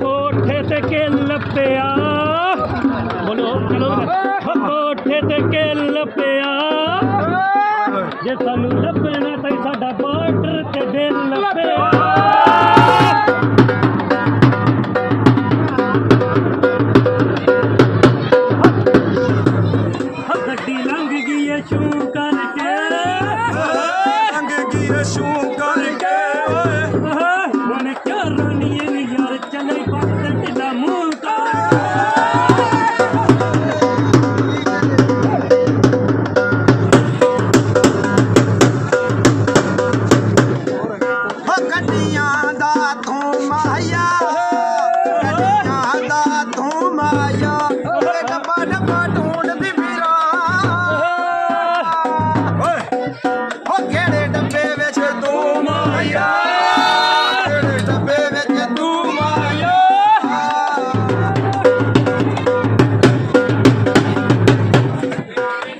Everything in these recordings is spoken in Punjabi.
ਕੋਠੇ ਤੇ ਕਿੱਲ ਪਿਆ। ਬੋਲੋ ਚਲੋ ਤੇ ਕਿੱਲ ਪਿਆ। ਜੇ ਸਾਨੂੰ ਲੱਭਣਾ ਤਾਂ ਤੂੰ ਮਾਇਆ ਓਏ ਡੱਬਾ ਡੱਬਾ ਢੂੰਡਦੀ ਫਿਰਾਂ ਓਏ। ਹੋ ਕਿਹੜੇ ਡੱਬੇ ਵਿੱਚ ਤੂੰ ਮਾਇਆ? ਕਿਹੜੇ ਡੱਬੇ ਵਿੱਚ ਤੂੰ ਮਾਇਆ?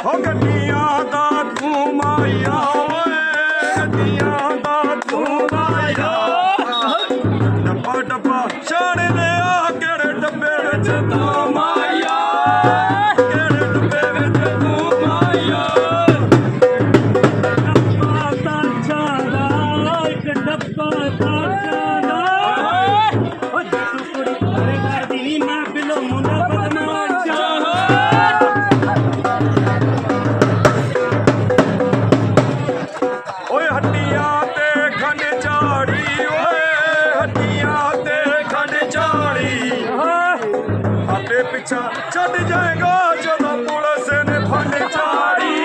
ਹੋ ਗੱਡੀਆਂ ਦਾ ਤੂੰ ਮਾਇਆ। ਵਿੱਚ ਤੂੰ ਮਾਇਆ ਕਿਹੜੇ ਡੱਬੇ ਵਿੱਚ ਤੂੰ ਮਾਇਆ। ਡੱਬਾ ਤਾਂ ਚਾਦਾ ਇੱਕ ਡੱਬਾ ਤਾਂ ਚਾਦਾ ਓ ਤੂੰ ਕੁੜੀ ਆਪੇ ਪਿੱਛਾ ਛੱਡ ਜਾਏਗਾ ਜਦੋਂ ਪੁਲਿਸ ਨੇ ਫੰਡ ਝਾੜੀ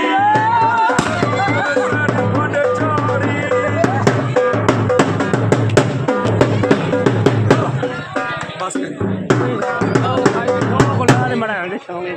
ਬਸ। ਕਰ ਉਹ ਆ ਮੜਾ ਦੇ ਸੌਂਗੇ